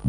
อั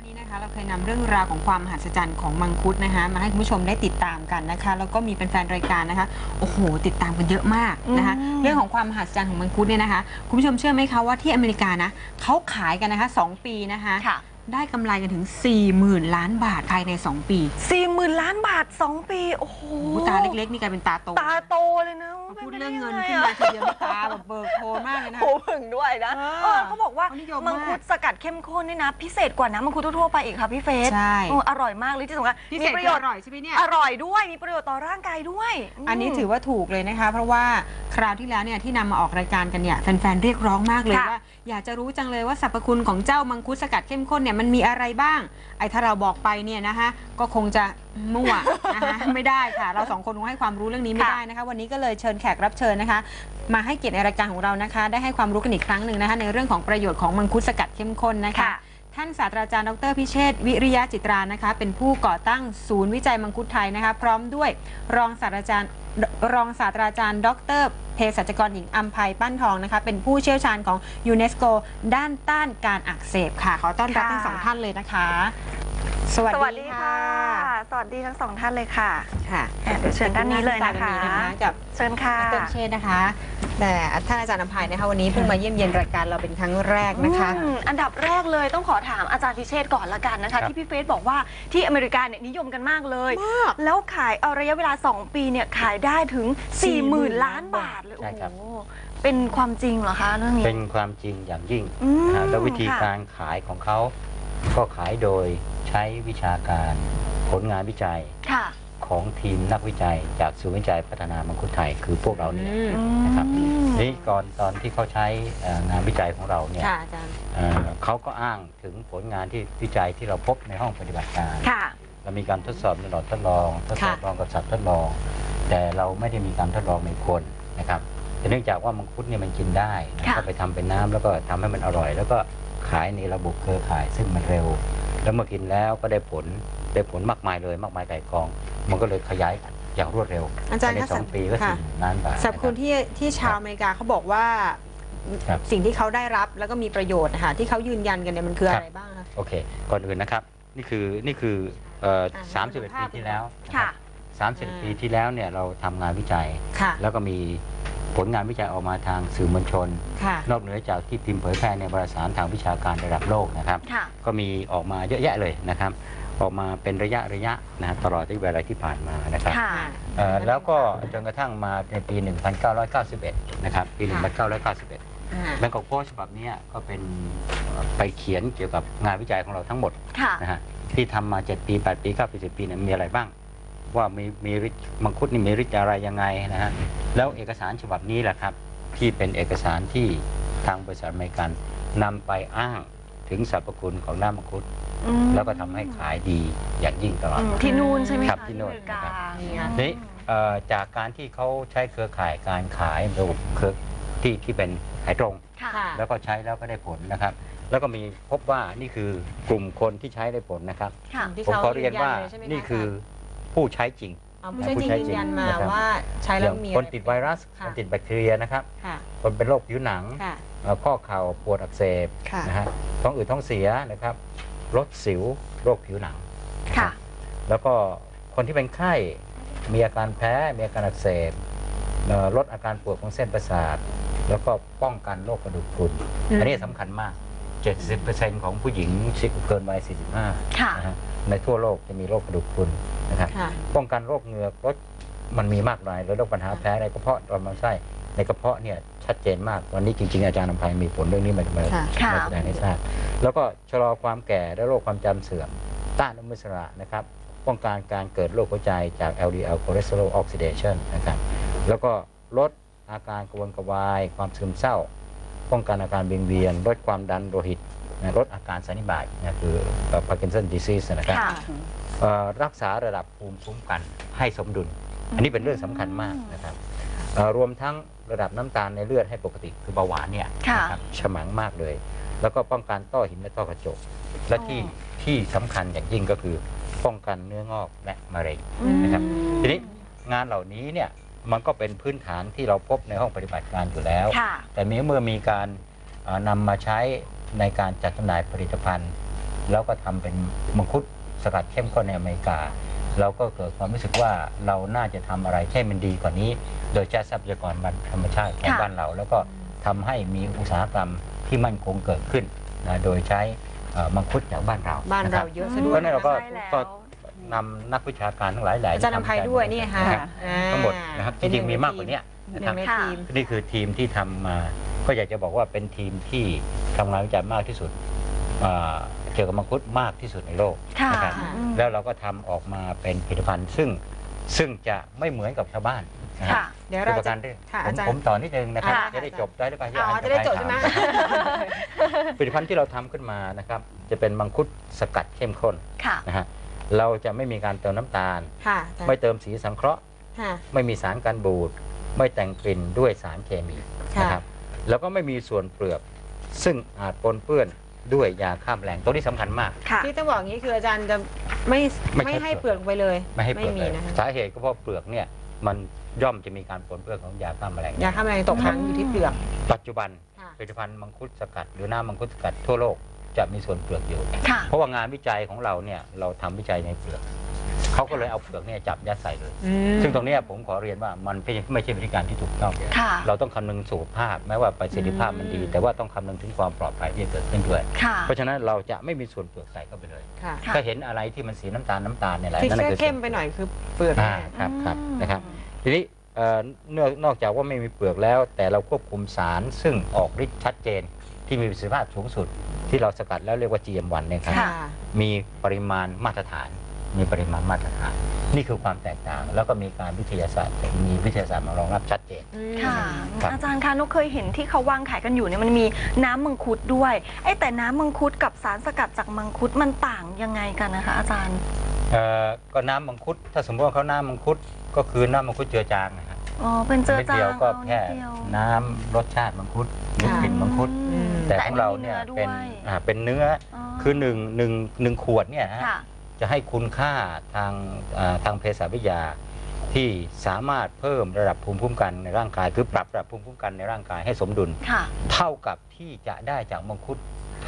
นนี้นะคะเราเคยนำเรื่องราวของความมหัศจรรย์ของมังคุดนะคะ มาให้คุณผู้ชมได้ติดตามกันนะคะ แล้วก็มีแฟนๆรายการนะคะ โอ้โห ติดตามกันเยอะมากนะคะอืมเรื่องของความมหัศจรรย์ของมังคุดเนี่ยนะคะ คุณผู้ชมเชื่อไหมคะว่าที่อเมริกานะเขาขายกันนะคะ 2 ปีนะคะ ค่ะ ได้กำไรกันถึง 40,000 ล้านบาทภายใน 2 ปีสี่หมื่นล้านบาท2ปี โอ้โหโอ้ตาเล็กๆ นี่กลายเป็นตาโตตาโตเลยนะมาป็พูดไปเรื่องเงินไขึ้นมาทีเดียวนี่ตาแบบเบิกโพลนมากเลยนะคะโอ้ผึ่งด้วยนะเออเออเขาบอกว่าเขานิยมมากมังคุดสกัดเข้มข้นนี่นะ พิเศษกว่าน้ำมังคุดทั่วๆไปอีกค่ะพี่เฟสใช่เอออร่อยมากเลยที่สำคัญพิเศมีษประคืโยอชอน์ร่อยใช่ไหมเนี่ย อร่อยด้วยมีประโยชน์ต่อร่างกายด้วยอันนี้ถือมว่าถูกเลยนะคะ เพราะว่าคราวที่แล้วเนี่ยที่นำมาออกรายการกันเนี่ยแฟนๆเรียกร้องมากเลยค่ะว่า อยากจะรู้จังเลยว่าสรรพคุณของเจ้ามังคุดสกัดเข้มข้นเนี่ยมันมีอะไรบ้าง ไอ้ถ้าเราบอกไปเนี่ยนะคะก็คงจะมั่วนะคะไม่ได้ค่ะ เราสองคนคงให้ความรู้เรื่องนี้ไม่ค่ะได้นะคะ วันนี้ก็เลยเชิญแขกรับเชิญนะคะ มาให้เกียรติในรายการของเรานะคะ ได้ให้ความรู้กันอีกครั้งหนึ่งนะคะในเรื่องของประโยชน์ของมังคุดสกัดเข้มข้นนะคะค่ะ ท่านศาสตราจารย์ดรพิเชษฐ์วิริยะจิตรานะคะ เป็นผู้ก่อตั้งศูนย์วิจัยมังคุดไทยนะคะ พร้อมด้วยรองศาสตราจารย์รองศาสตราจารย์ ดรเภสัชกรหญิงอัมภัยปั้นทองนะคะ เป็นผู้เชี่ยวชาญของยูเนสโก ด้านต้านการอักเสบค่ะ ขอต้อนรับค่ะทั้งสองท่านเลยนะคะ สวัสสวัสดีดีค่ะค่ะ สวัสดีทั้งสองท่านเลยค่ะ ค่ะอะเดี๋ยวเชิญด้านนี้เลยนะวัคะนะคะ กับเชิญค่ะดรพิเชษฐ์นะคะ แต่ท่านอาจารย์อัมภัยนะคะวันนี้เพิ่งมาเยี่ยมเยียนรายการเราเป็นครั้งแรกนะคะ อืมอันดับแรกเลยต้องขอถามอาจารย์พิเชษก่อนละกันนะคะครับที่พี่เฟสบอกว่าที่อเมริกาเนี่ยนิยมกันมากเลย มากแล้วขายเอาระยะเวลา 2 ปีเนี่ยขายได้ถึง 40,000 ล้านบาทเลยใช่โอ้ครับโหเป็นความจริงเหรอคะเรื่องนี้เป็นความจริงอย่างยิ่งอืมนะฮะแล้ววิธีค่ะการขายของเขาก็ขายโดยใช้วิชาการผลงานวิจัย ค่ะ ของทีมนักวิจัยจากศูนย์วิจัยพัฒนามังคุดไทยคือพวกเราเนี่ยอืมนะครับอืมนี่ก่อนตอนที่เขาใช้เอ่องานวิจัยของเราเนี่ยค่ะอาจารย์เอ่อเขาก็อ้างถึงผลงานที่วิจัยที่เราพบในห้องปฏิบัติการค่ะเรามีการทดสอบในหลอดทดลองทดสอบค่ะลองกับสัตว์ทดลอง แต่เราไม่ได้มีการทดลองในคนนะครับแต่เนื่องจากว่ามังคุดเนี่ยมันกินได้นะค่ะก็ไปทำเป็นน้ำแล้วก็ทำให้มันอร่อย แล้วก็ขายในระบบเครือข่ายซึ่งมันเร็ว แล้วเมื่อกินแล้วก็ได้ผล ได้ผลมากมายเลยมากมายไก่กอง มันก็เลยขยายอย่างรวดเร็วอาจารย์ภในคะสองปีก็ค่ะ สี่ล้านบาทสรรพคุณนะที่ที่ชาวอเมริกาเขาบอกว่าครับ สิ่งที่เขาได้รับแล้วก็มีประโยชน์นะคะที่เขายืนยันกันเนี่ยมันคืออะไรบ้างคะ โอเค ก่อนอื่นนะครับ นี่คือนี่คือเอ่ออ่าสามสิบเอ็ดให้ปีดูภาพ ที่แล้วค่ะ สามสิบปีที่แล้วเนี่ยเราทำงานวิจัย ค่ะแล้วก็มีผลงานวิจัยออกมาทางสื่อมวลชน ค่ะ นอกเหนือจากที่พิมพ์เผยแพร่ในวารสารทางวิชาการระดับโลกนะครับ ค่ะ ก็มีออกมาเยอะแยะเลยนะครับ ออกมาเป็นระยะระยะนะฮะตลอดที่เวลาที่ผ่านมานะครับค่ะ เอ่อแล้วก็จนกระทั่งมาในปี 1991 นะครับ ปี1991อ่าแบงกอกโพสต์ฉบับเนี้ยก็เป็นไปเขียนเกี่ยวกับงานวิจัยของเราทั้งหมดค่ะ นะฮะที่ทำมา 7 ปี 8 ปี 9 ปี 10 ปีเนี่ยมีอะไรบ้าง ว่ามีมีฤทธิ์มังคุดนี่มีฤทธิ์อะไรยังไงนะฮะแล้วเอกสารฉบับนี้แหละครับ ที่เป็นเอกสารที่ทางบริษัทอเมริกันนำไปอ้างถึงสรรพคุณของน้ำมังคุดอืม แล้วก็ทำให้ขายดีอย่างยิ่งตลอดอืมที่นู่นใช่ไหมครับคะที่นู่นอเมริกานะครับนี่ไงทีนี้เอ่อจากการที่เขาใช้เครือข่ายการขายระบบเครือที่ที่เป็นขายตรงค่ะค่ะ แล้วก็ใช้แล้วก็ได้ผลนะครับ แล้วก็มีพบว่านี่คือกลุ่มคนที่ใช้ได้ผลนะครับ ค่ะที่ผมเขาขอเรียนว่าลใช่ไหมะนี่คือผู้ใช้จริงเอาผู้ใช้จริงผู้ใช้ยืจรินงยันมานะครับ ว่าใช้อแล้วย่างมี คนติดไวรัสค่ะ คนติดแบคทีเรียนะครับ ค่ะ คนเป็นโรคผิวหนังค่ะ เอ่อข้อเข่าปวดอักเสบค่ะ นะฮะท้องอืดท้องเสียนะครับ ลดสิวโรคผิวหนัง ค่ะ แล้วก็คนที่เป็นไข้มีอาการแพ้ มีอาการอักเสบเอ่อลดอาการปวดของเส้นประสาท แล้วก็ป้องกันโรคกระดูกพรุนอืม อันนี้สำคัญมาก 70%ของผู้หญิงเกินวัย45ค่ะ นะฮะในทั่วโลกจะมีโรคกระดูกพรุนนะครับ ค่ะ ป้องกันโรคเหงือกลดมันมีมากมายแล้วโรคปัญหาแพ้ในกระเพาะลำไส้ ในกระเพาะเนี่ยชัดเจนมากวันนี้จริง ๆ อาจารย์นำภัยมีผลเรื่องนี้มามาค่ะค่ะมาแสดงให้ทราบแล้วก็ชะลอความแก่และโรคความจำเสื่อม ต้านอนุมูลอิสระนะครับ ป้องกันการเกิดโรคหัวใจจาก LDL cholesterol oxidation นะครับแล้วก็ลดอาการกระวนกระวาย ความซึมเศร้า ป้องกันอาการเวียนเวียนลดความดันโลหิตนะลดอาการสันนิบาตนะคือ Parkinson disease นะครับค่ะ เอ่อรักษาระดับภูมิคุ้มกันให้สมดุล อันนี้เป็นเรื่องสำคัญมากนะครับเอ่อรวมทั้ง ระดับน้ำตาลในเลือดให้ปกติคือเบาหวานเนี่ยค่ะนะครับฉมังมากเลย แล้วก็ป้องกันต้อหินและต้อกระจก และที่ที่สำคัญอย่างยิ่งก็คือป้องกันเนื้องอกและมะเร็งนะครับทีนี้งานเหล่านี้เนี่ยมันก็เป็นพื้นฐานที่เราพบในห้องปฏิบัติการอยู่แล้วค่ะแต่มีเมื่อมีการเอ่อนำมาใช้ในการจัดจำหน่ายผลิตภัณฑ์ แล้วก็ทำเป็นมังคุดสกัดเข้มข้นในอเมริกา เราก็เกิดความรู้สึกว่าเราน่าจะทำอะไรให้มันดีกว่านี้ โดยใช้ทรัพยากรธรรมชาติของค่ะบ้านเรา แล้วก็ทำให้มีอุตสาหกรรมที่มั่นคงเกิดขึ้นนะโดยใช้เอ่อมังคุดจากบ้านเราบ้านนะคเราบเยอะซะด้วยเพราะฉะนั้นเราก็ใช่แล้วก็นำนักวิชาการทั้งหลายแหล่อาจารย์นำภัยด้วยนี่ค่ะนะครับอ่าทั้งหมดนะครับจเป็นหรินึ่งงๆมีในมากกว่าทีมนี้หนะนึ่ครับงในค่ะทีมนี่คือทีมที่ทำมาก็อยากจะบอกว่าเป็นทีมที่ทำงานวิจัยมากที่สุดอ่า เกี่ยวกับมังคุดมากที่สุดในโลกค่ะนะครับค่ะอืมแล้วเราก็ทำออกมาเป็นผลิตภัณฑ์ ซึ่งซึ่งจะไม่เหมือนกับชาวบ้านนะครัค่ะ บเดี๋ยวคือเราประจะ การที่ค่ะผอามจารย์ผมต่อนิดนึงนะครับ ค่ะ จะได้จบได้หรือเปล่าอ๋อจะได้จบใช่ไหม ผลิตภัณฑ์ที่เราทำขึ้นมานะครับ จะเป็นมังคุดสกัดเข้มข้นค่ะ นะฮะเราจะไม่มีการเติมน้ำตาล ค่ะอาจารย์ไม่เติมสีสังเคราะห์ ค่ะ ไม่มีสารกันบูด ไม่แต่งกลิ่นด้วยสารเคมีค่ะ นะครับแล้วก็ไม่มีส่วนเปลือก ซึ่งอาจปนเปื้อน ด้วยยาฆ่าแมลงตัวนี้สำคัญมาก ค่ะ ที่ต้องบอกอย่างนี้คืออาจารย์จะไม่ไม่ไม่ใช่ ให้เปลือกไปเลยไม่ให้เปลือกมีเลยนะคะสาเหตุก็เพราะเปลือกเนี่ยมันย่อมจะมีการปนเปื้อนของยาฆ่าแมลง ยาฆ่าแมลงตกค้างอยู่ที่เปลือกปัจจุบันค่ะผลิตภัณฑ์มังคุดสกัด หรือน้ำมังคุดสกัดทั่วโลกจะมีส่วนเปลือกอยู่ ค่ะ เพราะว่างานวิจัยของเราเนี่ยเราทำวิจัยในเปลือก เขาก็เลยเอาเปลือกเนี่ยจับยัดใส่เลย อืม ซึ่งตรงเนี้ยผมขอเรียนว่ามันไม่ใช่วิธีการที่ถูกต้อง ค่ะ เราต้องคำนึงสุขภาพแม้ว่าประสิทธิภาพมันดี อืม แต่ว่าต้องคำนึงถึงความปลอดภัยที่จะเกิดขึ้นด้วย ค่ะ เพราะฉะนั้นเราจะไม่มีส่วนเปลือกใส่เข้าไปเลย ค่ะค่ะ ถ้าเห็นอะไรที่มันสีน้ำตาลน้ำตาลเนี่ยแหละที่นั่นแค่คือเข้มไปหน่อยคือเปลือกอ่าครับครับอืม นะครับทีนี้เอ่อนอกนอกจากว่าไม่มีเปลือกแล้ว แต่เราควบคุมสารซึ่งออกฤทธิ์ชัดเจน ที่มีประสิทธิภาพสูงสุด ที่เราสกัดแล้วเรียกว่า GM1 เนี่ยครับ ค่ะ มีปริมาณมาตรฐาน มีปริมาณมาตรฐานนี่คือความแตกต่าง แล้วก็มีการวิทยาศาสตร์มีวิทยาศาสตร์มารองรับชัดเจนอืมค่ะ ครับ อาจารย์คะนกเคยเห็นที่เขาวางขายกันอยู่เนี่ยมันมีน้ำมังคุดด้วยไอ้แต่น้ำมังคุดกับสารสกัดจากมังคุดมันต่างยังไงกันนะคะ อาจารย์ เอ่อก็น้ำมังคุด ถ้าสมมติว่าเขาน้ำมังคุดก็คือน้ำมังคุดเจือจางนะฮะอ๋อเป็นเจอนิดจาเดียวงก็เอานิแค่ดเดียวน้ำรสชาติมังคุดหรือกลิ่นมังคุด อืม แต่ของเราเนี่ยอัเป็นมีอ่าเป็นเนื้ออ๋อคือหนึ่งหนึ่งหนึ่งขวดเนี่ยฮะค่ะ จะให้คุณค่าทางอ่าทางเภสัชวิทยา ที่สามารถเพิ่มระดับภูมิคุ้มกันในร่างกาย คือปรับระดับภูมิคุ้มกันในร่างกายให้สมดุลค่ะเท่ากับที่จะได้จากมังคุด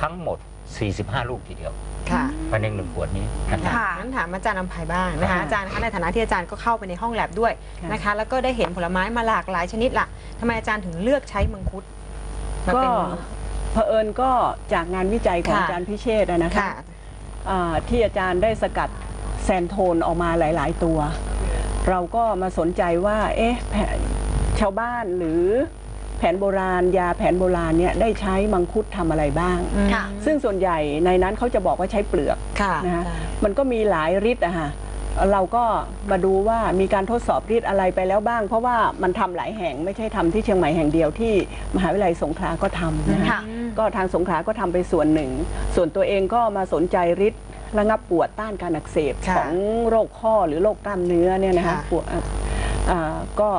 ทั้งหมด 45 ลูกทีเดียวค่ะภายในหนึ่งขวดนี้นะครับค่ะงั้นถามอาจารย์นำภัยบ้างนะครัคะบอาจารย์คะในฐานะที่อาจารย์ก็เข้าไปในห้องแลบด้วยค่ะนะคะ แล้วก็ได้เห็นผลไม้มาหลากหลายชนิดล่ะทำไมอาจารย์ถึงเลือกใช้มังคุดมาก็เป็นเผอิญก็จากงานวิจัยของค่ะอาจารย์พิเชษฐ์อะนะคะค่ะอ่า ที่อาจารย์ได้สกัดแซนโทนออกมาหลาย ๆ ตัว เราก็มาสนใจว่าเอ๊ะแผนชาวบ้านหรือแผนโบราณ ยาแผนโบราณเนี่ยได้ใช้มังคุดทำอะไรบ้างค่ะซึ่งส่วนใหญ่ในนั้นเขาจะบอกว่าใช้เปลือกค่ะนะคะมันก็มีหลายฤทธิ์อะค่ะ เราก็มาดูว่ามีการทดสอบฤทธิ์อะไรไปแล้วบ้าง เพราะว่ามันทำหลายแห่งไม่ใช่ทำที่เชียงใหม่แห่งเดียวที่มหาวิทยาลัยสงขลาก็ทำนะคะค่ะก็ทางสงขลาก็ทำไปส่วนหนึ่ง ส่วนตัวเองก็มาสนใจฤทธิ์ระงับปวดต้านการอักเสบค่ะของโรคข้อหรือโรคกล้ามเนื้อเนี่ยนะคะค่ะปวดอะอ่าก็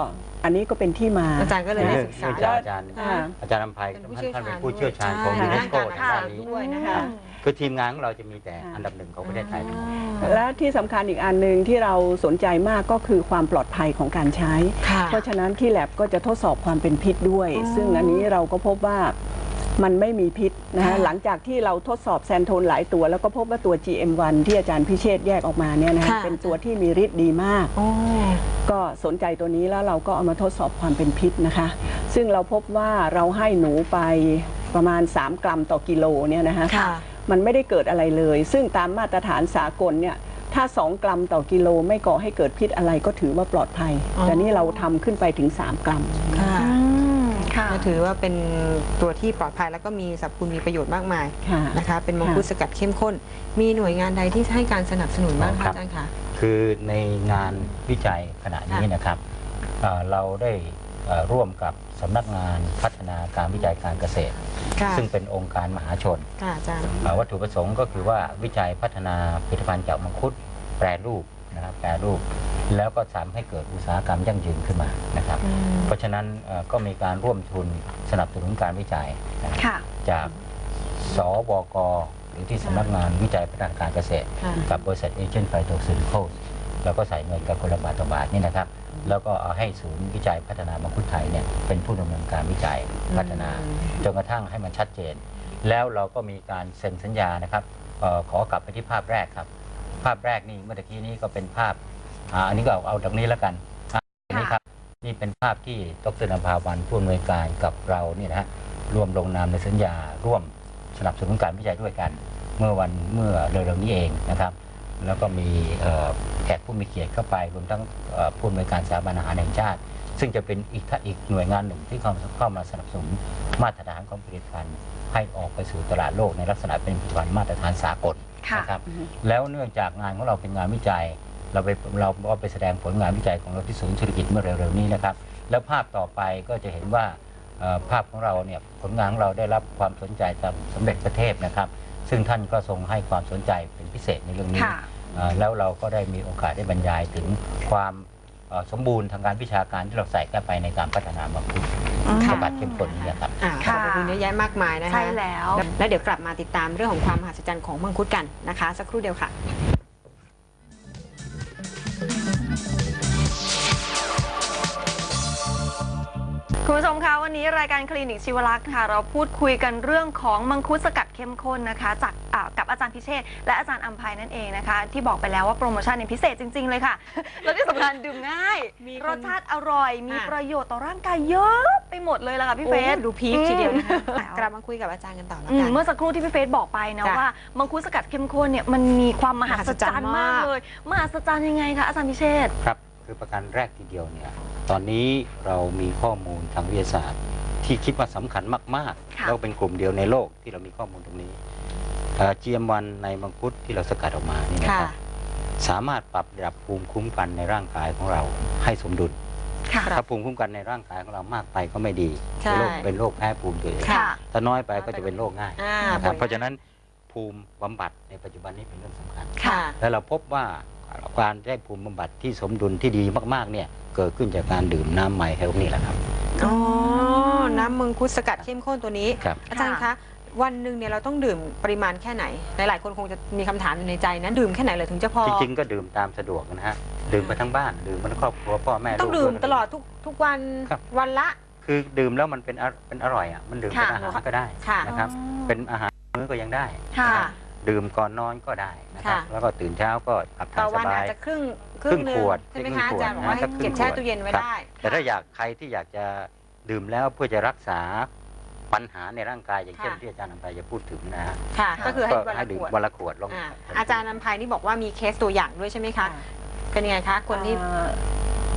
อันนี้ก็เป็นที่มาอาจารย์ก็เลยได้เรื่องศึกษาเรื่องจากอาจารย์อ่าอาจารย์นำภัยเป็นผู้ท่านท่านเป็นเชี่ผู้ยเชี่ยววชาชาญญของใช่ยูเนสโกด้านการทางด้านนี้ด้วยนะคะ คือทีมงานของเราจะมีแต่อันดับหนึ่งของประเทศไทยทั้งหมด และที่สำคัญอีกอันหนึ่งที่เราสนใจมากก็คือความปลอดภัยของการใช้ ค่ะเพราะฉะนั้นที่แลบก็จะทดสอบความเป็นพิษด้วยอ๋อซึ่งอันนี้เราก็พบว่ามันไม่มีพิษนะฮะค่ะ หลังจากที่เราทดสอบแซนโทนหลายตัว แล้วก็พบว่าตัว GM1 ที่อาจารย์พิเชษฐ์แยกออกมาเนี่ยนะฮะค่ะ เป็นตัวที่มีฤทธิ์ดีมาก โอ้ ก็สนใจตัวนี้แล้วเราก็เอามาทดสอบความเป็นพิษนะคะ ซึ่งเราพบว่าเราให้หนูไปประมาณ 3 กรัมต่อกิโลเนี่ยนะคะค่ะ มันไม่ได้เกิดอะไรเลย ซึ่งตามมาตรฐานสากลเนี่ยถ้า 2 กรัมต่อกิโลไม่ก่อให้เกิดพิษอะไรก็ถือว่าปลอดภัยอ๋อแต่นี่เราทำขึ้นไปถึง 3 กรัมค่ะอืมค่ะก็ถือว่าเป็นตัวที่ปลอดภัยแล้วก็มีสรรพคุณมีประโยชน์มากมายค่ะนะคะเป็นมังคุดค่ะสกัดเข้มข้น มีหน่วยงานใดที่ให้การสนับสนุนบ้างครัคะบอาจารย์คะคือในงานวิจัยขณะนี้นะครับเอ่อเราได้เอ่อร่วมกับ สำนักงานพัฒนาการวิจัยการเกษตรค่ะซึ่งเป็นองค์การมหาชนค่ะอาจารย์เอ่อวัตถุประสงค์ก็คือว่าวิจัยพัฒนาผลิตภัณฑ์จากมังคุดแปรรูปนะครับแปรรูปแล้วก็ทำให้เกิดอุตสาหกรรมยั่งยืนขึ้นมานะครับอืมเพราะฉะนั้นเอ่อก็มีการร่วมทุนสนับสนุนการวิจัยนะครับค่ะจากสวกหรือที่สำนักงานวิจัยพัฒนาการเกษตรค่ะกับบริษัทเอเจนต์ไฟโตซิลิโคสเราก็ใส่เงินกับคนละบาทต่อบาทนี่นะครับ แล้วก็เอาให้ศูนย์วิจัยพัฒนามังคุดไทยเนี่ยเป็นผู้ดำเนินการวิจัยพัฒนาจนกระทั่งให้มันชัดเจน แล้วเราก็มีการเซ็นสัญญานะครับเออขอกลับไปที่ภาพแรกครับ ภาพแรกนี่เมื่อตะกี้นี้ก็เป็นภาพอ่าอันนี้ก็เอาเอาตรงนี้แล้วกันอ่าอันนี้ครับนี่เป็นภาพที่ดรนภาวันผู้อำนวยการกับเราเนี่ยนะฮะร่วมลงนามในสัญญา ร่วมสนับสนุนการวิจัยด้วยกัน เมื่อวันเมื่อเร็วๆนี้เองนะครับ แล้วก็มีเอ่อแขกผู้มีเกียรติเข้าไปรวมทั้งเอ่อผู้อำนวยการสถาบันอาหารแห่งชาติ ซึ่งจะเป็นอีกท่าอีกหน่วยงานหนึ่งที่เข้าเข้ามาสนับสนุนมาตรฐานของผลิตภัณฑ์ให้ออกไปสู่ตลาดโลกในลักษณะเป็นผลิตภัณฑ์มาตรฐานสากลค่ะนะครับแล้วเนื่องจากงานของเราเป็นงานวิจัย เราไปเราก็ไปแสดงผลงานวิจัยของเราที่ศูนย์เศรษฐกิจเมื่อเร็วๆนี้นะครับ แล้วภาพต่อไปก็จะเห็นว่าเอ่อภาพของเราเนี่ยผลงานของเราได้รับความสนใจจากสมเด็จพระเทพนะครับ ซึ่งท่านก็ทรงให้ความสนใจเป็นพิเศษในเรื่องนี้ค่ะเอ่อ แล้วเราก็ได้มีโอกาสได้บรรยายถึงความเอ่อสมบูรณ์ทางการวิชาการที่เราใส่เข้าไปในการพัฒนามังคุดอืมฉบับเข้มข้นนี้ครับอ่าขค่ะอบคุณเยอะแยะมากมายนะคะใช่แล้ว แล้วเดี๋ยวกลับมาติดตามเรื่องของความมหัศจรรย์ของมังคุดกันนะคะ สักครู่เดียวค่ะ คุณผู้ชมคะวันนี้รายการคลินิกชีวลักษณ์ค่ะเราพูดคุยกันเรื่องของมังคุดสกัดเข้มข้นนะคะ จากอ่ากับอาจารย์พิเชษฐ์และอาจารย์อัมภัยนั่นเองนะคะ ที่บอกไปแล้วว่าโปรโมชั่นเนี่ยพิเศษจริง ๆ เลยค่ะ แล้วที่สำคัญดื่มง่ายมีคนรสชาติอร่อย มีอะประโยชน์ต่อร่างกายเยอะไปหมดเลยล่ะค่ะพี่เฟสโอ้ดูพีคทีเดียวนะคะอืมกลับมาคุยกับอาจารย์กันต่อแล้วอืกัมนเมื่อสักครู่ที่พี่เฟสบอกไปนะจ้ะว่ามังคุดสกัดเข้มข้นเนี่ยมันมีความมหัศจรรย์มามากกเลยมหัศจรรย์ยังไงคะอาจารย์พิเชษฐ์ครับ คือประการแรกทีเดียวเนี่ยตอนนี้เรามีข้อมูลทางวิทยาศาสตร์ ที่คิดว่าสำคัญมากๆค่ะแล้วเป็นกลุ่มเดียวในโลกที่เรามีข้อมูลตรงนี้เอ่อ GM1 ในมังคุดที่เราสกัดออกมานี่นะค่ะครับสามารถปรับระดับภูมิคุ้มกันในร่างกายของเราให้สมดุลค่ะครับถ้าภูมิคุ้มกันในร่างกายของเรามากไปก็ไม่ดีใช่เป็นโรคเป็นโรคแพ้ภูมิตัวเองค่ะถ้าน้อยไปก็จะเป็นโรคง่ายอ่านะครับบ่อยเพราะฉะนั้น ภูมิบำบัดในปัจจุบันนี้เป็นเรื่องสำคัญ ค่ะ และเราพบว่าการได้ภูมิบำบัดที่สมดุลที่ดีมากๆเนี่ยเกิดขึ้นจากการดื่มน้ำไมเฮลนี่แหละครับ อ๋อ น้ำมังคุดสกัดเข้มข้นตัวนี้ ครับ อาจารย์คะ วันหนึ่งเนี่ยเราต้องดื่มปริมาณแค่ไหน หลายๆคนคงจะมีคำถามอยู่ในใจนะ ดื่มแค่ไหนเลยถึงจะพอ จริงๆ ก็ดื่มตามสะดวกนะฮะ ดื่มไปทั้งบ้าน ดื่มมาทั้งครอบครัวพ่อแม่ต้องลูกดื่มวย ตลอดทุกทุกวันครับ วันละ คือดื่มแล้วมันเป็นอเป็นอร่อยอะมันดื่มเป็นค่ะ อาหารก็ได้ค่ะ นะครับ เป็นอาหาร มื้อก็ยังได้ค่ะดื่มก่อนนอนก็ได้นะครับ ค่ะ แล้วก็ตื่นเช้าก็ขับถ่าต่อยสวันบาอาจยจะครึ่งครึ่งหนึ่ขวดใช่ไหมครึ่คะงขวดอาจารย์บอกว่าให้สักครึ่งเก็บแช่ขวดตู้เย็นไว้ครับ ได้ แต่ถ้าอยากใครที่อยากจะดื่มแล้วเพื่อจะรักษาปัญหาในร่างกายอย่างเช่นค่ะ ที่อาจารย์นำไปจะพูดถึงนะฮะค่ะ ก็คือให้วันให้ละดื่มขวดวันละขวดลองอ่าอาจารย์นันภัยนี่บอกว่ามีเคสตัวอย่างด้วยใช่ไหมคะ เป็นยังไงคะ คนที่อ่า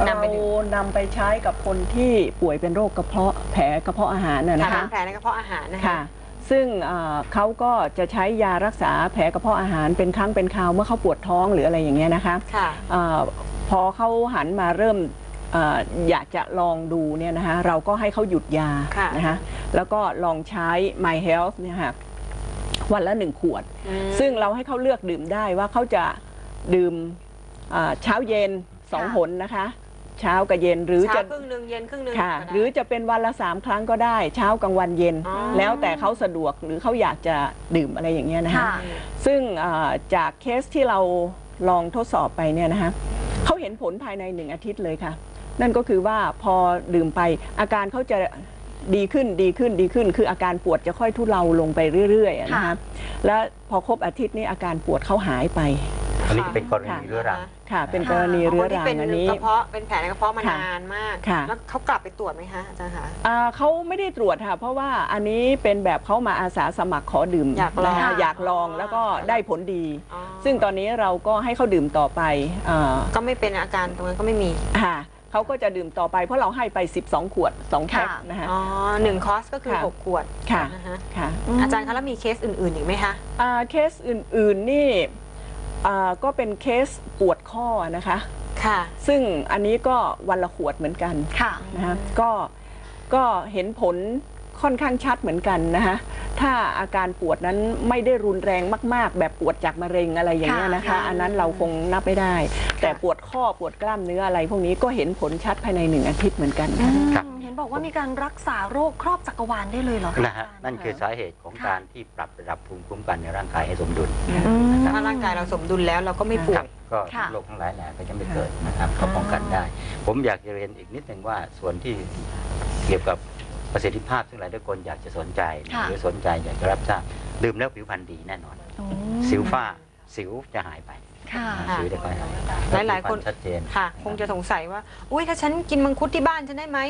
นำไปเราดื่มนำไปใช้กับคนที่ป่วยเป็นโรคกระเพาะแผลกระเพาะอาหารนะค่ะนะคะเป็นแผลในกระเพาะอาหารนะคะ ค่ะ ซึ่งอ่าเขาก็จะใช้ยารักษาแผลกระเพาะอาหารเป็นครั้งเป็นคราวเมื่อเขาปวดท้องหรืออะไรอย่างเงี้ยนะคะค่ะอาพอเขาหันมาเริ่มอาอยากจะลองดูเนี่ยนะคะเราก็ให้เขาหยุดยาค่ะนะคะแล้วก็ลองใช้ My Health เนี่ยค่ะวันละหนึ่งขวดอืมซึ่งเราให้เขาเลือกดื่มได้ว่าเขาจะดื่มอ่าเช้าเย็นสองค่ะหนนะคะ เช้ากับเย็นหรือเช้าจะครึ่งหนึ่งเย็นครึ่งหนึ่งค่ะ ก็ได้ หรือจะเป็นวันละสามครั้งก็ได้ เช้ากลางวันเย็น อ๋อ แล้วแต่เขาสะดวกหรือเขาอยากจะดื่มอะไรอย่างเงี้ยนะคะ ค่ะ ซึ่งอ่าจากเคสที่เราลองทดสอบไปเนี่ยนะคะเขาเห็นผลภายในหนึ่งอาทิตย์เลยค่ะ นั่นก็คือว่าพอดื่มไปอาการเขาจะดีขึ้นดีขึ้นดีขึ้น คืออาการปวดจะค่อยทุเลาลงไปเรื่อยๆอะนะคะค่ะแล้วพอครบอาทิตย์นี้อาการปวดเขาหายไป อันนี้เป็นกรณีเรื้อรัง ค่ะ เป็นค่ะกรณีของเรื้คอนที่รังเป็นอันนี้กระเพาะเป็นแผลในกระเพาะมาค่ะนานมากค่ะแล้วเขากลับไปตรวจไหมคะอาจารย์คะอ่าเขาไม่ได้ตรวจค่ะ เพราะว่าอันนี้เป็นแบบเขามาอาสาสมัครขอดื่มอยากลองนะคะอยากลองแล้วก็ได้ผลดีอ๋อซึ่งตอนนี้เราก็ให้เขาดื่มต่อไปอ่าก็ไม่เป็นอาการตรงนั้นก็ไม่มีค่ะเขาก็จะดื่มต่อไปเพราะเราให้ไป 12 ขวด 2แพ็คค่ะนะคะอ๋อหนึ่งคอร์สก็คือค่ะหกขวดค่ะนฮค่ะอาจารย์คะแล้วมีเคสอื่นๆอีกไหมคะอ่าเคสอื่นๆนี่ อ่าก็เป็นเคสปวดข้อนะคะ ค่ะ ซึ่งอันนี้ก็วันละขวดเหมือนกันค่ะ นะคะก็ก็เห็นผลค่อนข้างชัดเหมือนกันนะคะถ้าอาการปวดนั้นไม่ได้รุนแรงมาก ๆ แบบปวดจากมะเร็งอะไรอย่างเงี้ยนะคะ ค่ะ อันนั้นเราคงนับไม่ได้ แต่ปวดข้อปวดกล้ามเนื้ออะไร พวกนี้ก็เห็นผลชัดภายในหนึ่งอาทิตย์เหมือนกันค่ะ ครับเห็น บอกว่ามีการรักษาโรคครอบจักรวาลได้เลยเหรอคนะฮะอาจารย์นั่นคือสาเหตุของค่ะการที่ปรับระดับภูมิคุ้มกันในร่างกายให้สมดุลอืม ถ้าร่างกายเราสมดุลแล้วเราก็ไม่ป่วครัย บก็ค่ะ โรคทั้งหลายแหล่ก็จะไม่เกิดนะครับก็ป้องกันได้ ผมอยากจะเรียนอีกนิดหนึ่งว่าส่วนที่เกี่ยวกับประสิทธิภาพซึ่งหลายคนอยากจะสนใจค่ะ หรือสนใจอยากจะรับทราบดื่มแล้วผิวพรรณดีแน่นอนโอ้สิวฝ้าสิวจะหายไปค่ะสิวจะค่อยหายหลายๆคน ผิวพรรณชัดเจน ค่ะ คงจะสงสัยว่า อุ้ยถ้าฉันกินมังคุดที่บ้านฉันได้ไหม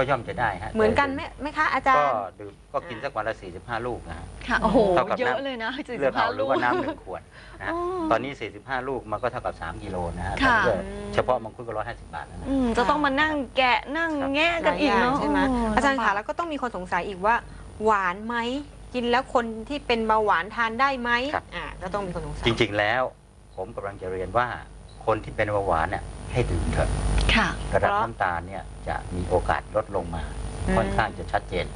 ก็ย่อมจะได้ฮะเหมือนกันไหมไหมคะอาจารก็ย์ ดื่มก็กินสักวันละ 45 ลูกนะฮะ ค่ะโอ้โหเท่ากับเยอะน้ำ เลยนะสี่เลืสิอกบห้าเอาหรืลูอก ว่าน้ำหนึ่งขวดนะฮะอ๋อตอนนี้ 45 ลูกมันก็เท่ากับ 3 กิโลนะฮะค่ะตอนนี้ก็เฉพาะมังคุดก็150 บาทแล้วนะ อืมจะต้องมานั่งแกะนั่งแงะกันอีกเนาะใช่ไหมโอาจารย์ลำบคะกแล้วก็ต้องมีคนสงสัยอีกว่า หวานไหมกินแล้วคนที่เป็นเบาหวานทานได้ไหมครับ อ่าก็ต้องมีคนสงสัยจริงๆแล้ว ผมกำลังจะเรียนว่าคนที่เป็นเบาหวานเนี่ยให้ดื่มเถอะ ค่ะระดับเพราะ น้ำตาลเนี่ยจะมีโอกาสลดลงมา ค่อนข้างจะชัดเจน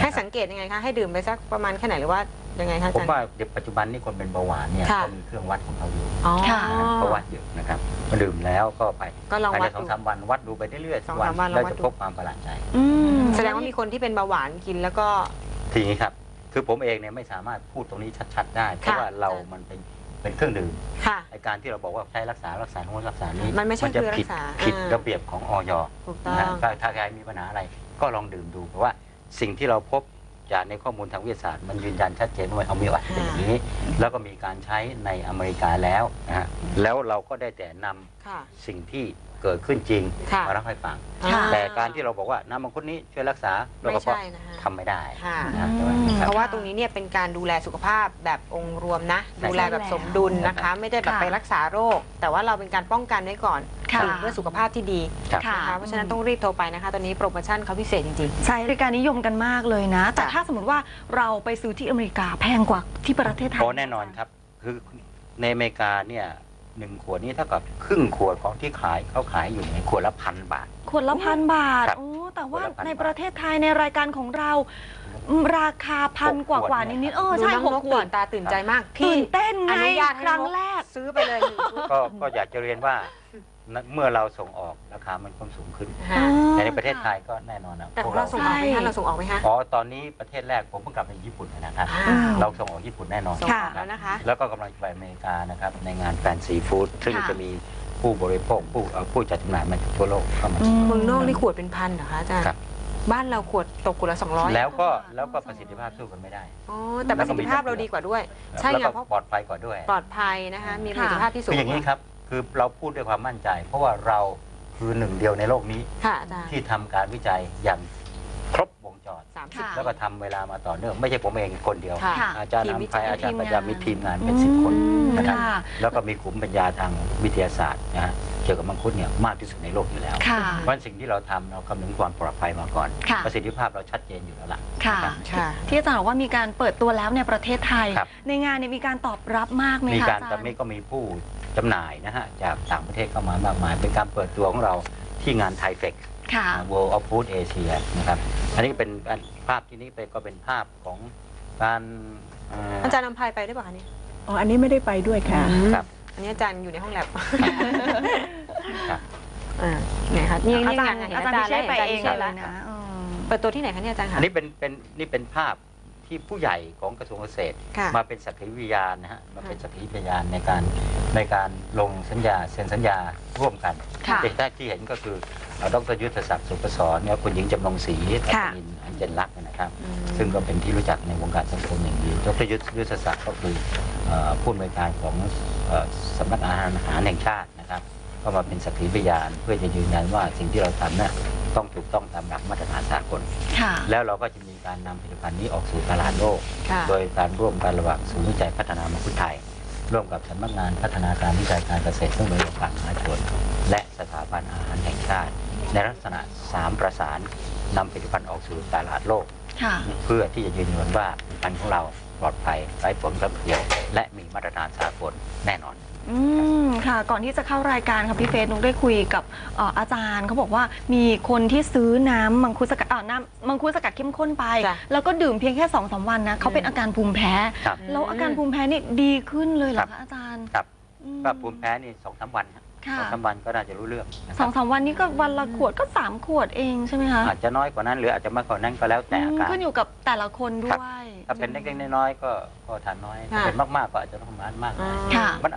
ให้สังเกตยังไงคะให้ดื่มไปสักประมาณแค่ไหนหรือว่ายังไงคะอาผมจารย์ ว่าเดี๋ยวปัจจุบันนี้คนเป็นเบาหวานเนี่ยค่ะเขามีเครื่องวัดของเขาอยู่อ๋อ ค่ะเขาวัดอยู่นะครับมาดื่มแล้วก็ไปก็ลองภายวัในดสองดูสามวันวัดดูไปเรื่อยๆสทุอกงวันสามวันแล้วเราวัดจะดู พบความประหลาดใจ อืมแสดงว่ามีคนที่เป็นเบาหวานกินแล้วก็ ทีนี้ครับ คือผมเองเนี่ยไม่สามารถพูดตรงนี้ชัด ๆ ได้ เพราะค่ะว่าเรามันเป็น เป็นเครื่องดื่มค่ะ ไอการที่เราบอกว่าใช้รักษารักษาโน้นรักษานี้มันไม่ใช่จะคือรัผิดกษาผิดอ่า ระเบียบของออยถูกต้องนะถ้าถ้าใครมีปัญหาอะไร ก็ลองดื่มดูเพราะว่าสิ่งที่เราพบจากในข้อมูลทางวิทยาศาสตร์มันยืนยันชัดเจนว่าเอามีวัดเป็นอย่างนี้ แล้วก็มีการใช้ในอเมริกาแล้วนะฮะแล้วเราก็ได้แต่นำ ค่ะ สิ่งที่ เกิดขึ้นจริงค่ะมาเล่าให้ฟัง ค่ะแต่การที่เราบอกว่าน้ำมังคุดนี้ช่วยรักษาโรคไม่กระเพาะใช่นะฮะทำไม่ได้ค่ะ นะใช่ไหมอืมคเพรับราะว่าตรงนี้เนี่ยเป็นการดูแลสุขภาพแบบองค์รวมนะ ใช่ดูแลแบบสมดุลนะคะ ไม่ได้แบบค่ะไปรักษาโรค แต่ว่าเราเป็นการป้องกันไว้ก่อนค่ะดื่มเพื่อสุขภาพที่ดีครับ ค่ะ นะคะเพราะฉะนั้นต้องรีบโทรไปนะคะตอนนี้โปรโมชั่นเขาพิเศษจริง ใช้บริการนิยมกันมากเลยนะ แต่จ้ะถ้าสมมติว่าเราไปซื้อที่อเมริกาแพงกว่าที่ประเทศไทย โอ้แน่นอนครับ คือในอเมริกาเนี่ย หนึ่งขวดนี้เท่ากับครึ่งขวดของที่ขายเขาขายอยู่ในขวดละพันบาท ขวดละพันบาท ครับโอ้ แต่ว่าขวดละพันในประเทศไทยในรายการของเราอืมราคาพันหกกว่าขวดกว่าเนี่ยนิดๆเอๆอดูใช่น้องหกนกขวตื่ดนตาตื่นใจมากตื่พี่นเต้นไงอนุญาตให้ครั้งนกแรก ซื้อไปเลยหนึ่งชุด ก็ก็อยากจะเรียนว่า เมื่อเราส่งออกราคามันก็สูงขึ้น ค่ะแต่ในประเทศไทยก็แน่นอนนะแต่พขวอกงเราเราส่งออกไหมใช่คะเราส่งออกไหมคะอ๋อตอนนี้ประเทศแรกผมเพิ่งกลับไปญี่ปุ่นนะครับอ่าเราส่งออกญี่ปุ่นแน่นอน ส่งออกค่ะแล้วนะคะ แล้วก็กำลังจะไปอเมริกานะครับ ในงานแฟนซีฟู้ดซึ่งค่ะ จะมีผู้บริโภคผู้เอ่อผู้จัดจำหน่ายมาจากทั่วโลกเข้ามาอืมเมืองนอกนี่ขวดเป็นพันเหรอคะอาจารย์ครับ บ้านเราขวดตกขวดละสองร้อยแล้วก็แล้วก็ประสิทธิภาพสู้กันไม่ได้ อ๋อแต่ประสิทธิภาพเราดีกว่าด้วย ใช่แล้วไงก็เพราะปลอดภัยกว่าด้วยปลอดภัยนะคะ มีประสิทธิภาพที่สูคืงออย่างนี้ครับ คือเราพูดด้วยความมั่นใจ เพราะว่าเราคือหนึ่งเดียวในโลกนี้ ค่ะอาจารย์ที่ทำการวิจัยอย่างครบวงจร สามสิบ ค่ะ แล้วก็ทำเวลามาต่อเนื่อง ไม่ใช่ผมเองคนเดียว ค่ะค่ะอาจารย์ทีมวินำจัภัยยอาจารย์ประจำมีทีมงานอืเป็นสิบคนมนะครับ ค่ะ แล้วก็มีกลุ่มปัญญาทางวิทยาศาสตร์นะฮะเกี่ยวกับมังคุดเนี่ยมากที่สุดในโลกอยู่แล้ว ค่ะ เพราะฉะนั้นสิ่งที่เราทำเราคำนึงความปลอดภัยมาก่อน ค่ะ ประสิทธิภาพเราชัดเจนอยู่แล้วล่ะ ค่ะ ค่ะ ที่อาจารย์บอกว่ามีการเปิดตัวแล้วในประเทศไทย ครับ ในงานเนี่ยมีการตอบรับมากไหมมีคะการอาตจาอนรย์นี้ก็มีผู้ จำหน่ายนะฮะจากต่างประเทศเข้ามามากมาย เป็นการเปิดตัวของเราที่งานไทเฟก ค่ะ World of Food Asia นะครับ อันนี้เป็นอันภาพที่นี้ไปก็เป็นภาพของการเอ่ออาจารย์นำภัยไปด้วยป่ะคะเนี่ยอ๋ออันนี้ไม่ได้ไปด้วยค่ะ ครับอันนี้อาจารย์อยู่ในห้องแลบครับ อ่าไหนคะนี่อานี่จารงานย์เห็นอาอาจารจารย์ย์พิเชษไปและเองอาจารย์พิเชษเลแล้วยนะอืมเปิดตัวที่ไหนคะเนี่ยอาจารย์อัคะ นนี้เป็นเป็นนี่เป็นภาพ ที่ผู้ใหญ่ของกระทรวงเกษตร ค่ะ มาเป็นสักขีพยานนะฮะมาเป็นสักขีพยานในการในการลงสัญญาเซ็นสัญญาร่วมกันค่ะ เด็กแรกที่เห็นก็คือเอ่อดรยุทธศักดิ์สุปสรเนี่ยคุณหญิงจำนงศรีปัตค่ะตินอันเจนรักษณ์นะครับ อืม ซึ่งก็เป็นที่รู้จักในวงการสังคมอย่างดีดรยุทธยุทธศักดิ์ก็คือเอ่อผู้อำนวยการของเอ่อสำนักอาหารอาหารแห่งชาตินะครับ ก็มาเป็นสักขีพยาน เพื่อจะยืนยันว่าสิ่งที่เราทำน่ะต้องถูกต้องตามหลักมาตรฐานสากล ค่ะ แล้วเราก็จะมีการนำผลิตภัณฑ์นี้ออกสู่ตลาดโลก ค่ะ โดยการร่วมกันระหว่างศูนย์วิจัยพัฒนามังคุดไทย ร่วมกับสำนักงานพัฒนาการวิจัยการเกษตรเครื่องมืออุปกรณ์มหาชนและสถาบันอาหารแห่งชาติ ในลักษณะสามประสานนำผลิตภัณฑ์ออกสู่ตลาดโลก ค่ะ เพื่อที่จะยืนยันว่าผลิตภัณฑ์ของเราปลอดภัยไร้ผลกระทบและมีมาตรฐานสากลแน่นอน อืมค่ะก่อนที่จะเข้ารายการค่ะพี่เฟสนุกได้คุยกับเอ่ออาจารย์เขาบอกว่ามีคนที่ซื้อน้ำมังคุดสกัดเอ่อน้ำมังคุดสกัดเข้มข้นไป จ้ะ แล้วก็ดื่มเพียงแค่สองสามวันนะเขาเป็นอาการภูมิแพ้ ครับ แล้วอาการภูมิแพ้นี่ดีขึ้นเลยเหรอคะอาจารย์ ครับอืม ก็ภูมิแพ้นี่สองสามวันครับค่ะสองสามวันก็น่าจะรู้เรื่องนะคสรัอบงสามวันนี้ก็วันละขวดก็สามขวดเองใช่ไหมคะอาจจะน้อยกว่านั้นหรืออาจจะมากกว่านั้นก็แล้วแต่อาอืมการขึ้นอยู่กับแต่ละคนด้วยถ้าเป็นเล็กๆน้อยๆก็ก็ทานน้อยถ้าค่ะเป็นมากๆก็อาจจะต้องทานมากหน่อยค่ะมัน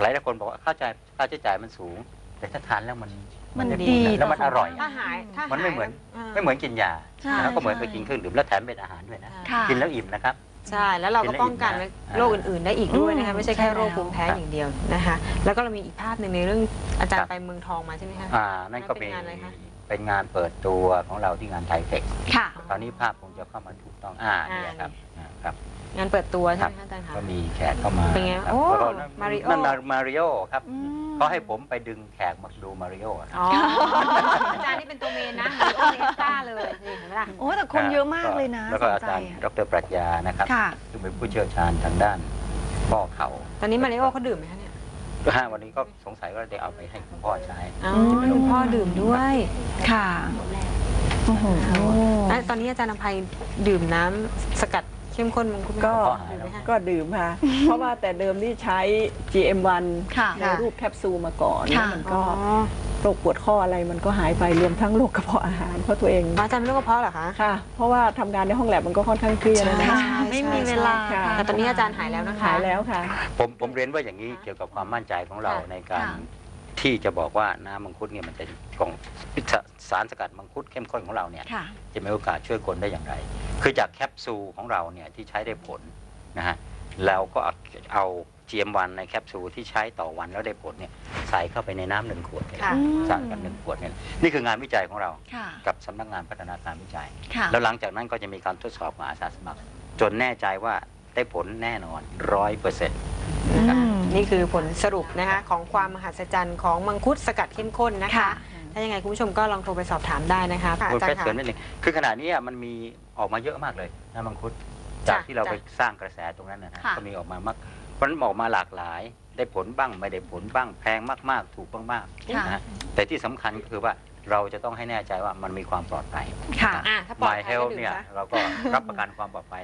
หลายหลายคนบอกว่าค่าใช้จ่ายค่าใช้จ่ายมันสูง แต่ถ้าทานแล้วมันมันได้ดีผลแล้วมันต่ออร่อยถ้าหายถ้ามันไม่เหมือนาไม่เหมือนกินยาใช่แล้วก็เหมือนไปใช่กินเครื่องดื่มแล้วแถมเป็นอาหารด้วยนะค่ะกินแล้วอิ่มนะครับ ใช่ แล้วเราก็ป้องกันกินแล้วอิ่มนะโรคอื่น ๆ ได้อีกด้วยนะคะอืมไม่ใช่แค่ใช่แล้วโรคภูมิแพ้ครับอย่างเดียวนะคะ แล้วก็เรามีอีกภาพหนึ่งในเรื่องอาจารครัย์บไปเมืองทองมาใช่ไหมคะอ่านั่นก็เป็เป็นนงานอะไรคะเป็นงานเปิดตัวของเราที่งานไทเทคค่ะ ตอนนี้ภาพคงจะเข้ามาถูกต้องอ่าเนี่ยครับอ่าครับ งานเปิดตัวคใช่รับไหมคะอาจารย์คะ ก็มีแขกเข้ามาเป็นไงครับโอ้แล้วก็นั่นมาริโอนั่นมาริโอครับอืม เขาให้ผมไปดึงแขกมาดูมาริโอนะอ๋ออาจารย์นี่เป็นตัวเมนนะมาริโอเอสตาเลยนี่เห็นไหมล่ะ โอ้แต่คนเยอะมากเลยนะแล้วก็สนอาใจจารย์ดรปรัชญานะครับค่ะ ซึ่งเป็นผู้เชี่ยวชาญทางด้านข้อเข่าตอนนี้มาริโอเขาดื่มไหมคะเนี่ยฮะวันนี้ก็สงสัยว่าได้เอาไปให้คุณพ่อใช้ อ๋ออืมคุณพ่อดื่มด้วยค่ะโอ้โหอะตอนนี้อาจารย์อภัยดื่มน้ำสกัด เข้มข้นมังคุดไหมก็ดื่มไหมคะก็ดื่มค่ะ เพราะว่าแต่เดิมที่ใช้ GM1 ค่ะในรูปแคปซูลมาก่อนค่ะแล้วมันอ๋ก็อโรคปวดข้ออะไรมันก็หายไปรวมทั้งโรคกระเพาะอาหารเพราะตัวเองอาจารย์เป็นโรคกระเพาะเหรอคะ ค่ะ เพราะว่าทำงานในห้องแลบมันก็ค่อนข้างเครียดนะ ค่ะนะไม่มีเวลาใช่ ค่ะ แต่ตอนนี้อาจารย์หายแล้วนะคะ หายแล้วค่ะ ผมผมเรียนว่าอย่างนี้เกี่ยวกับความมั่นใจของเราค่ะในการค่ะ ที่จะบอกว่าน้ำมังคุดเนี่ยมันจะของสารสกัดมังคุดเข้มข้นของเราเนี่ยค่ะจะมีโอกาสช่วยคนได้อย่างไร คือจากแคปซูลของเราเนี่ยที่ใช้ได้ผลนะฮะแล้วก็เอาเอา GM1 ในแคปซูลที่ใช้ต่อวันแล้วได้ผลเนี่ยใส่เข้าไปในน้ำหนึ่งขวดเนี่ยค่ะสารกันหนึ่งขวดเนี่ยนี่คืองานวิจัยของเราค่ะกับสำนักงานพัฒนาการวิจัยค่ะแล้วหลังจากนั้นก็จะมีการทดสอบกับอาสาสมัคร จนแน่ใจว่าได้ผลแน่นอนร้อยเปอร์เซ็นต์อืม นี่คือผลสรุปนะคะของความมหัศจรรย์ของมังคุดสกัดเข้มข้นนะคะ ค่ะ ถ้ายังไงคุณผู้ชมก็ลองโทรไปสอบถามได้นะคะค่ะคุอาณจารเพชย์รค่ะเสริมนิดนึงคือขณะนี้มันมีออกมาเยอะมากเลยนะมังคุดจากจ้ะที่เราจ้ะ ไปสร้างกระแสตรงนั้นนะฮะค่ะ ก็มีออกมามากมันออกมาหลากหลาย ได้ผลบ้างไม่ได้ผลบ้างแพงมาก ๆ ถูกบ้างมากค่ะนะฮะแต่ที่สำคัญก็คือว่าเราจะต้องให้แน่ใจว่ามันมีความปลอดภัย ค่ะ อะถ้าปลอด My ภัยก็ Health ดื่มเนี่ยซะ เราก็รับประกันความปลอดภัย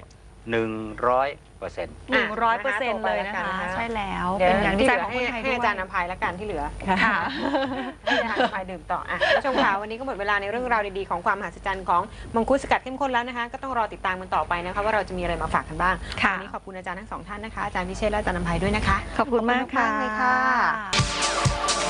100เปอร์เซ็นต์ หนึ่งร้อยเปอร์เซ็นต์เลยนะคะนะคะใช่แล้ว เดี๋ยวเป็นงานวิที่เหจัยลือของให้คนไทยให้ด้วย อาจารย์อภัยละกันที่เหลือ ค่ะ ให้อาจารย์อภัยดื่มต่ออะคุณผู้ชมค่ะวันนี้ก็หมดเวลาในเรื่องราวดีๆของความมหัศจรรย์ของมังคุดสกัดเข้มข้นแล้วนะคะ ก็ต้องรอติดตามกันต่อไปนะคะว่าเราจะมีอะไรมาฝากกันบ้างค่ะ วันนี้ขอบคุณอาจารย์ทั้งสองท่านนะคะอาจารย์พิเชษและอาจารย์อภัยด้วยนะคะ ขอบคุณมากขอบคุณมากๆเลยค่ะค่ะ